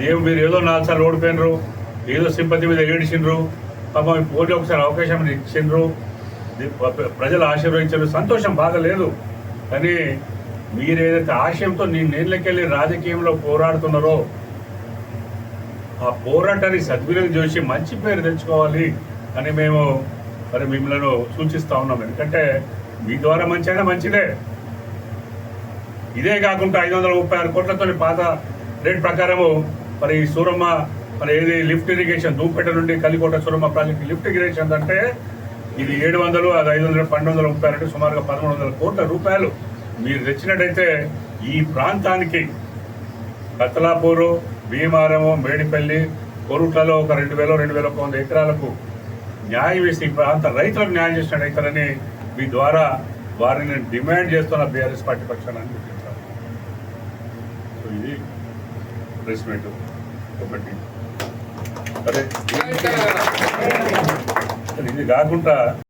నేను మీరు ఏదో నాలుగు సార్లు ఓడిపోయినరు ఏదో సింపతి మీద ఏడిచిండ్రు మీ పోటీ ఒకసారి అవకాశం ఇచ్చిండ్రు. ప్రజలు ఆశీర్వదించారు. సంతోషం బాగా లేదు. కానీ మీరు ఏదైతే ఆశయంతో నేను నేళ్ళకెళ్ళి రాజకీయంలో పోరాడుతున్నారో ఆ పోరాటాన్ని సద్వినియోగం చేసి మంచి పేరు తెచ్చుకోవాలి అని మేము మరి మిమ్మల్ని సూచిస్తూ ఉన్నాం. ఎందుకంటే మీ ద్వారా మంచి అయినా మంచిదే. ఇదే కాకుండా ఐదు వందల ముప్పై ఆరు కోట్లతో పాత రేట్ ప్రకారము మరి ఈ సూరమ్మ మరి ఏది లిఫ్ట్ ఇరిగేషన్ దూపేట నుండి Kalikota Suramma project lift irrigation అంటే ఇది ఏడు వందలు అది ఐదు వందలు పన్నెండు వందల ముప్పై అంటే సుమారుగా పదమూడు వందల కోట్ల రూపాయలు మీరు తెచ్చినట్టయితే ఈ ప్రాంతానికి కత్తలాపూరు భీమారము మేడిపల్లి కొరుట్లలో ఒక రెండు వేల రెండు వేల ఒక వంద ఎకరాలకు న్యాయం వేసి ఈ ప్రాంత రైతులకు న్యాయం చేసినట్టయితారని మీ ద్వారా వారిని డిమాండ్ చేస్తున్న బీఆర్ఎస్ పార్టీ పక్షాన్ని చెప్తాను సో ఇది ప్రెస్ మీట్ ఒకటి సరే ఇది కాకుండా